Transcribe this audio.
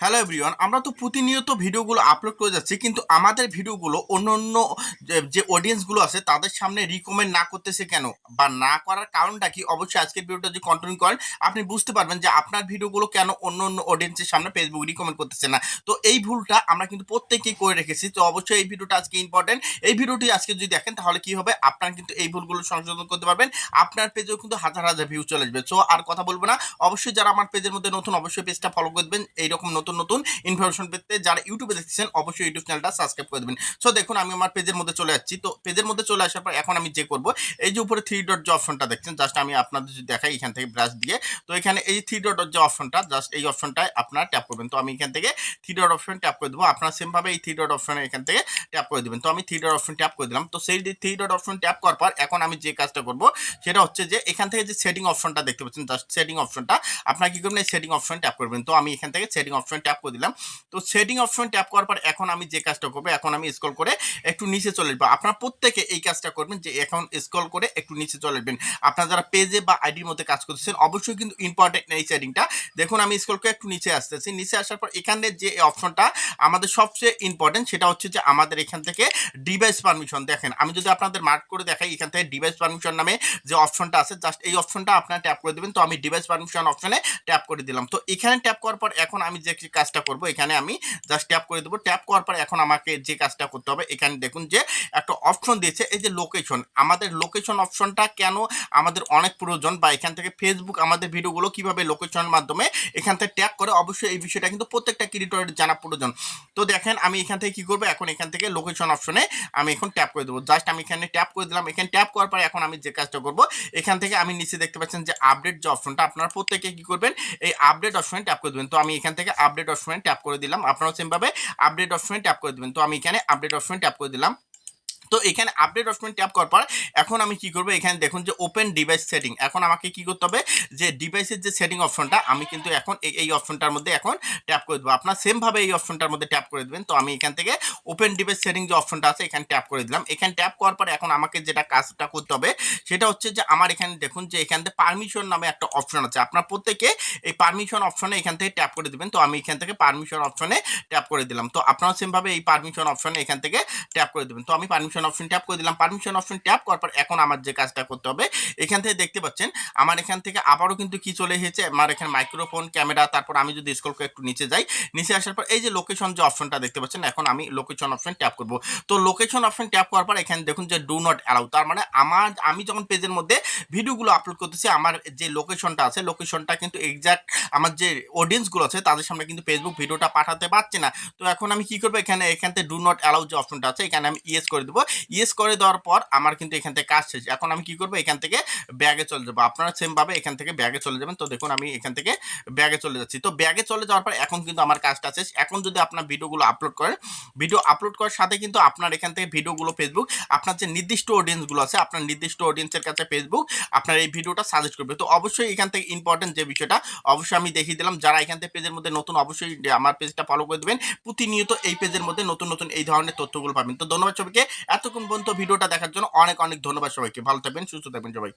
Hello everyone আমরা তো প্রতিনিয়ত ভিডিওগুলো আপলোড করে যাচ্ছি, কিন্তু আমাদের ভিডিওগুলো অন্য অন্য যে- অডিয়েন্সগুলো আছে, তাদের সামনে রিকমেন্ড না করতেছে কেন? বা না করার কারণটা কি? অবশ্যই আজকের ভিডিওটা যদি কন্টিনিউ করেন, আপনি বুঝতে পারবেন যে আপনার ভিডিওগুলো কেন অন্য অন্য অডিয়েন্সের সামনে ফেসবুক রিকমেন্ড করতেছে না। তো এই ভুলটা আমরা কিন্তু প্রত্যেকেই করে রেখেছি, তো অবশ্যই এই ভিডিওটা আজকে ইম্পর্টেন্ট এই ভিডিওটি আজকে যদি দেখেন, তাহলে কি হবে? আপনার কিন্তু এই ভুলগুলো সংশোধন করতে পারবেন। আপনার পেজেও কিন্তু হাজার হাজার ভিউ চলে আসবে। সো আর কথা বলব না। অবশ্যই যারা আমার পেজের মধ্যে নতুন, অবশ্যই পেজটা ফলো করে দেবেন এইরকম নতুন নতুন নতুন ইনফরমেশন পেতে যারা ইউটিউবে দেখতেছেন, অবশ্যই ইউটিউব চ্যানেলটা সাবস্ক্রাইব করে দেবেন। সো দেখুন, আমি আমার পেজের মধ্যে চলে যাচ্ছি। তো পেজের মধ্যে চলে আসার পর এখন আমি যে করব, এই যে উপরে থ্রি ডট যে অপশনটা দেখছেন জাস্ট আমি আপনাদের যদি দেখাই এখান থেকে ব্রাশ দিয়ে। তো, এখানে এই থ্রি ডট যে অপশনটা জাস্ট এই অপশনটায় আপনারা ট্যাপ করবেন। তো, আমি এখান থেকে থ্রি ডট অপশন ট্যাপ করে দেবো। আপনারা সেমভাবে এই থ্রি ডট অপশনে এখান থেকে ট্যাপ করে দেবেন। তো, আমি থ্রি ডট অপশন ট্যাপ করে দিলাম। তো, সেই থ্রি ডট অপশন ট্যাপ করার পর এখন আমি যে কাজটা করব, সেটা হচ্ছে যে এখান থেকে যে সেটিং অপশনটা দেখতে পাচ্ছেন জাস্ট সেটিং অপশনটা আপনারা কি করবেন, এই সেটিং অপশন ট্যাপ করবেন। তো, আমি এখান থেকে সেটিং অপশন ট্যাপ করে দিলাম। তো সেটিং অপশন ট্যাপ করার পর এখন আমি যে কাজটা করব, এখন আমি স্ক্রল করে একটু নিচে চলে আসব। আপনারা প্রত্যেকে এই কাজটা করবেন যে এখন স্ক্রল করে একটু নিচে চলে আসবেন। আপনারা যারা পেজে বা আইডির মধ্যে কাজ করতেছেন, অবশ্যই কিন্তু ইম্পর্টেন্ট এই সেটিংটা দেখুন, আমি স্ক্রল করে একটু নিচে আসতেছি। নিচে আসার পর এখানে যে অপশনটা আমাদের সবচেয়ে ইম্পর্টেন্ট সেটা হচ্ছে যে আমাদের এখান থেকে ডিভাইস পারমিশন দেখেন। আমি যদি আপনাদের মার্ক করে দেখাই, এখান থেকে ডিভাইস পারমিশন নামে যে অপশনটা আছে জাস্ট এই অপশনটা আপনারা ট্যাপ করে দেবেন। তো আমি ডিভাইস পারমিশন অপশনে ট্যাপ করে দিলাম। তো এখানে ট্যাপ করার পর এখন আমি যে কাজটা করব, এখানে আমি জাস্ট ট্যাপ করে দেবো। ট্যাপ করার পর এখন আমাকে যে কাজটা করতে হবে, এখানে দেখুন যে একটা অপশন দিয়েছে, এই যে লোকেশন আমাদের লোকেশন অপশনটা কেন আমাদের অনেক প্রয়োজন বা এখান থেকে ফেসবুক আমাদের ভিডিওগুলো কীভাবে লোকেশনের মাধ্যমে এখান থেকে ট্যাগ করে, অবশ্যই এই বিষয়টা কিন্তু প্রত্যেকটা ক্রিয়েটরের জানা প্রয়োজন। তো দেখেন আমি এখান থেকে কি করব, এখন এখান থেকে লোকেশন অপশনে আমি এখন ট্যাপ করে দেবো। জাস্ট আমি এখানে ট্যাপ করে দিলাম, এখানে ট্যাপ করার পর এখন আমি যে কাজটা করব, এখান থেকে আমি নিচে দেখতে পাচ্ছেন যে আপডেট যে অপশনটা আপনারা প্রত্যেকে কি করবেন, এই আপডেট অপশনে ট্যাপ করে দেবেন। তো আমি এখান থেকে আপডেট অপশনে ট্যাপ করে দিলাম। আপনারাও সেমভাবে আপডেট অপশনে ট্যাপ করে দেবেন। তো আমি এখানে আপডেট অপশনে ট্যাপ করে দিলাম। তো এখানে আপডেট অপশন ট্যাপ করার পর এখন আমি কি করব? এখানে দেখুন যে ওপেন ডিভাইস সেটিং এখন আমাকে কি করতে হবে? যে ডিভাইসের যে সেটিং অপশনটা আমি কিন্তু এখন এই- অপশনটার মধ্যে এখন ট্যাপ করে দেবো। আপনার সেমভাবে এই অপশনটার মধ্যে ট্যাপ করে দেবেন। তো আমি এখান থেকে ওপেন ডিভাইস সেটিং যে অপশনটা আছে, এখানে ট্যাপ করে দিলাম। এখানে ট্যাপ করার পর এখন আমাকে যেটা কাজটা করতে হবে, সেটা হচ্ছে যে আমার এখানে দেখুন যে এখান থেকে পারমিশন নামে একটা অপশন আছে। আপনার প্রত্যেকে এই পারমিশন অপশনে এখান থেকে ট্যাপ করে দিবেন। তো আমি এখান থেকে পারমিশন অপশনে ট্যাপ করে দিলাম। তো আপনারা সেমভাবে এই পারমিশন অপশনে এখান থেকে ট্যাপ করে দেবেন। তো আমি পারমিশন অপশন ট্যাপ করে দিলাম। পারমিশন অপশন ট্যাপ করার পর এখন আমার যে কাজটা করতে হবে, এখান থেকে দেখতে পাচ্ছেন, আমার এখান থেকে আবারও কিন্তু কি চলে এসেছে, আমার এখানে মাইক্রোফোন ক্যামেরা তারপর আমি যদি স্কল করে একটু নিচে যাই, নিচে আসার পর এই যে লোকেশন যে অপশনটা দেখতে পাচ্ছেন, এখন আমি লোকেশন অপশন ট্যাপ করব। তো লোকেশন অপশন ট্যাপ করার পর এখানে দেখুন যে ডু নট অ্যালাউ তার মানে আমার, আমি যখন পেজের মধ্যে ভিডিওগুলো আপলোড করতেছি, আমার যে লোকেশনটা আছে লোকেশনটা কিন্তু এক্সাক্ট আমার যে অডিয়েন্সগুলো আছে, তাদের সামনে কিন্তু ফেসবুক ভিডিওটা পাঠাতে পারছে না। তো এখন আমি কি করব, এখানে, এখান থেকে ডু নট অ্যালাউ যে অপশনটা আছে, এখানে আমি ইয়েস করে দেবো। ইয়েস করে দেওয়ার পর আমার কিন্তু এখান থেকে কাজ শেষ। এখন আমি কি করব? এখান থেকে ব্যাগে চলে যাব। আপনারা সেমভাবে এখান থেকে ব্যাগে চলে যাবেন। তো দেখুন, আমি এখান থেকে ব্যাগে চলে যাচ্ছি। তো ব্যাগে চলে যাওয়ার পর এখন কিন্তু আমার কাজটা শেষ। এখন যদি আপনার ভিডিওগুলো আপলোড করেন ভিডিও আপলোড করার সাথে কিন্তু আপনার এখান থেকে ভিডিওগুলো ফেসবুক আপনার যে নির্দিষ্ট অডিয়েন্সগুলো আছে, আপনার নির্দিষ্ট অডিয়েন্সের কাছে ফেসবুক আপনার এই ভিডিওটা সাজেস্ট করবে। তো অবশ্যই এখান থেকে ইম্পর্টেন্ট যে বিষয়টা, অবশ্যই আমি দেখিয়ে দিলাম। যারা এখান থেকে পেজের মধ্যে নতুন, অবশ্যই আমার পেজটা ফলো করে দেবেন। প্রতিনিয়ত এই পেজের মধ্যে নতুন নতুন এই ধরনের তথ্যগুলো পাবেন। তো ধন্যবাদ সবাইকে। এতক্ষণ পর্যন্ত ভিডিওটা দেখার জন্য অনেক অনেক ধন্যবাদ সবাইকে। ভালো থাকবেন সুস্থ থাকবেন সবাই।